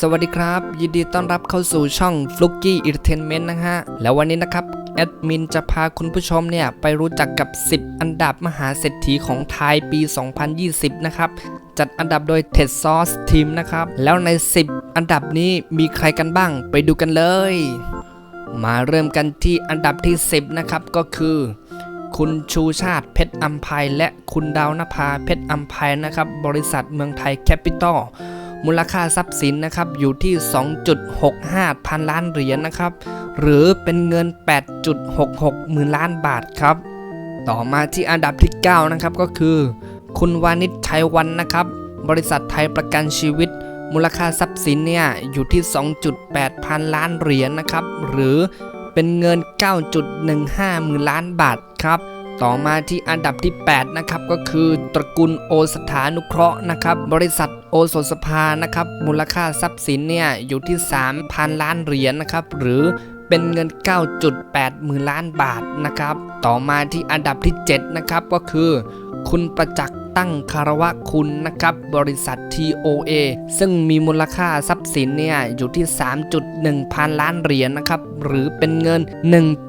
สวัสดีครับ ยินดีต้อนรับเข้าสู่ช่อง f l u k y Entertainment นะฮะ แล้ววันนี้นะครับ แอดมินจะพาคุณผู้ชมเนี่ย ไปรู้จักกับ 10 อันดับมหาเศรษฐีของไทยปี 2020 นะครับ จัดอันดับโดย TED Source Team นะครับ แล้วใน 10 อันดับนี้มีใครกันบ้างไปดูกันเลย มาเริ่มกันที่อันดับที่ 10 นะครับ ก็คือคุณชูชาติเพชรอัมภัยและคุณดาวนภาเพชรอัมภัยนะครับ บริษัทเมืองไทยแคปิตอล มูลค่าทรัพย์สินนะครับอยู่ที่ 2.65 พันล้านเหรียญนะครับ หรือเป็นเงิน 8.66 หมื่นล้านบาทครับ ต่อมาที่อันดับที่ 9 นะครับก็คือ คุณวานิชชัยวันนะครับ บริษัทไทยประกันชีวิต มูลค่าทรัพย์สินเนี่ยอยู่ที่ 2.8 พันล้านเหรียญนะครับ หรือเป็นเงิน 9.15 หมื่นล้านบาทครับ ต่อมาที่อันดับที่ 8 นะครับ ก็คือตระกูลโอสถานุเคราะห์นะครับ บริษัทโอสถสภานะครับ มูลค่าทรัพย์สินเนี่ยอยู่ที่ 3,000 ล้านเหรียญนะครับ หรือเป็นเงิน 9.8หมื่นล้านบาทนะครับ ต่อมาที่อันดับที่ 7 นะครับ ก็คือ คุณประจักษ์ ตั้งคารวะคุณนะครับ บริษัท TOA ซึ่งมีมูลค่าทรัพย์สินเนี่ยอยู่ที่ 3.1 พันล้านเหรียญนะครับ หรือเป็นเงิน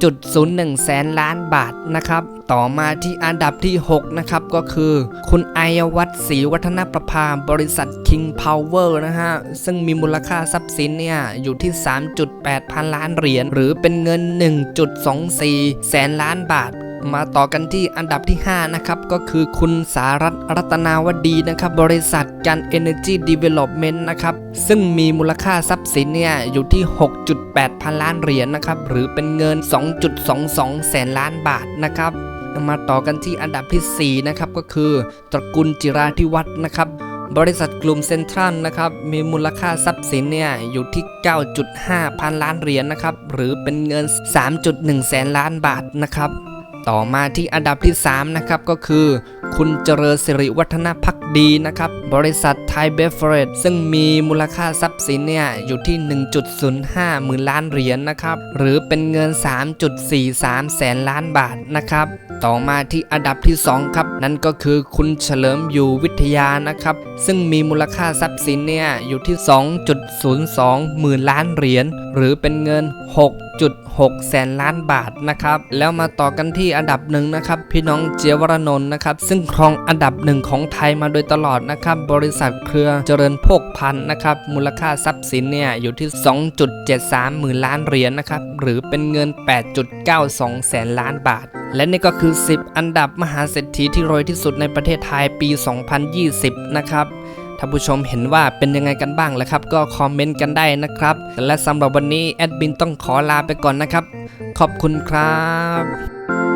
1.01 แสนล้านบาทนะครับ ต่อมาที่อันดับที่ 6 นะครับ ก็คือ คุณไอยวัฒศรีวัฒนประภาบริษัท King Power นะฮะ ซึ่งมีมูลค่าทรัพย์สินเนี่ยอยู่ที่ 3.8 พันล้านเหรียญหรือเป็นเงิน 1.24 แสนล้านบาท มาต่อกันที่อันดับที่ 5 นะครับ ก็คือคุณสารัตรัตนาวดีนะครับ บริษัทการ Energy Development นะครับ ซึ่งมีมูลค่าทรัพย์สินเนี่ย อยู่ที่ 6.8 พันล้านเหรียญนะครับ หรือเป็นเงิน 2.22 แสนล้านบาทนะครับ มาต่อกันที่อันดับทีสี่ 4 นะครับ ก็คือ ตระกูลจิราธิวัฒน์นะครับบริษัทกลุ่มเซ็นทรัลนะครับมีมูลค่าทรัพย์สินเนี่ยอยู่ที่ 9.5 พันล้านเหรียญนะครับหรือเป็นเงิน 3.1 แสนล้านบาทนะครับ ต่อมาที่อันดับที่ 3 นะครับก็คือ คุณเจริญสิริวัฒนพักดีนะครับ บริษัทไทยเบฟเฟรดซึ่งมีมูลค่าทรัพย์สินเนี่ยอยู่ที่ 1.05 หมื่นล้านเหรียญนะครับ หรือเป็นเงิน 3.43 แสนล้านบาทนะครับ ต่อมาที่อันดับที่ 2 ครับ นั่นก็คือคุณเฉลิมอยู่วิทยานะครับ ซึ่งมีมูลค่าทรัพย์สินเนี่ยอยู่ที่ 2.02 หมื่นล้านเหรียญหรือเป็นเงิน 6.6 แสนล้านบาทนะครับ แล้วมาต่อกันที่อันดับหนึ่งนะครับ พี่น้องเจวรนนท์นะครับซึ่งครองอันดับหนึ่งของไทยมาโดยตลอดนะครับบริษัทเครือเจริญโภคภัณฑ์นะครับมูลค่าทรัพย์สินเนี่ยอยู่ที่ 2.73 หมื่นล้านเหรียญนะครับหรือเป็นเงิน 8.92 แสนล้านบาท และนี่ก็คือ 10 อันดับมหาเศรษฐีที่รวยที่สุดในประเทศไทยปี 2020 นะครับถ้านผู้ชมเห็นว่าเป็นยังไงกันบ้างแล้วครับ ก็คอมเมนต์กันได้นะครับ และสำหรับวันนี้แอดมินต้องขอลาไปก่อนนะครับ ขอบคุณครับ